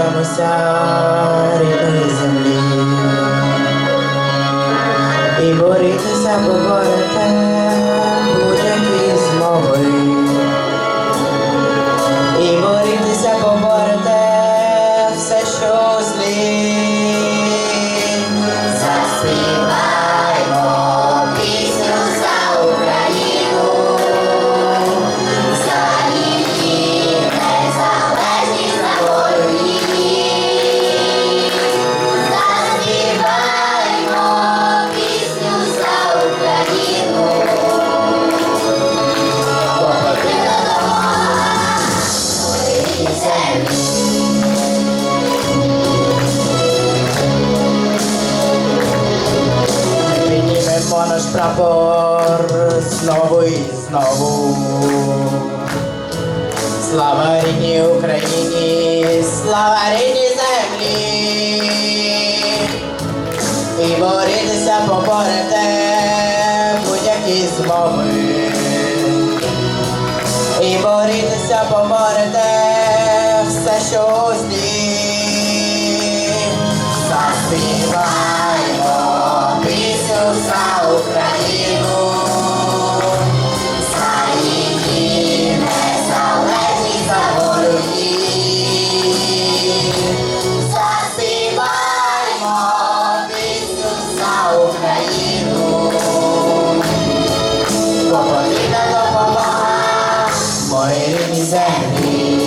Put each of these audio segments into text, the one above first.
зречемося рідної землі. І борітися поборете наш прапор знову і знову. Слава рідній Україні, слава рідній землі. І борітися поборете будь-які змови. І борітися поборете все, що злі. Заспіваймо допомога моїй рідній землі.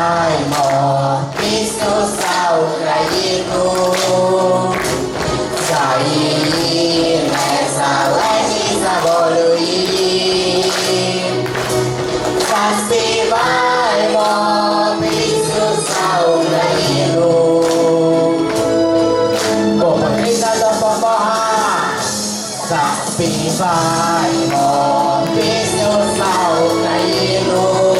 Заспіваймо пісню за Україну, Заспіваймо пісню за Україну.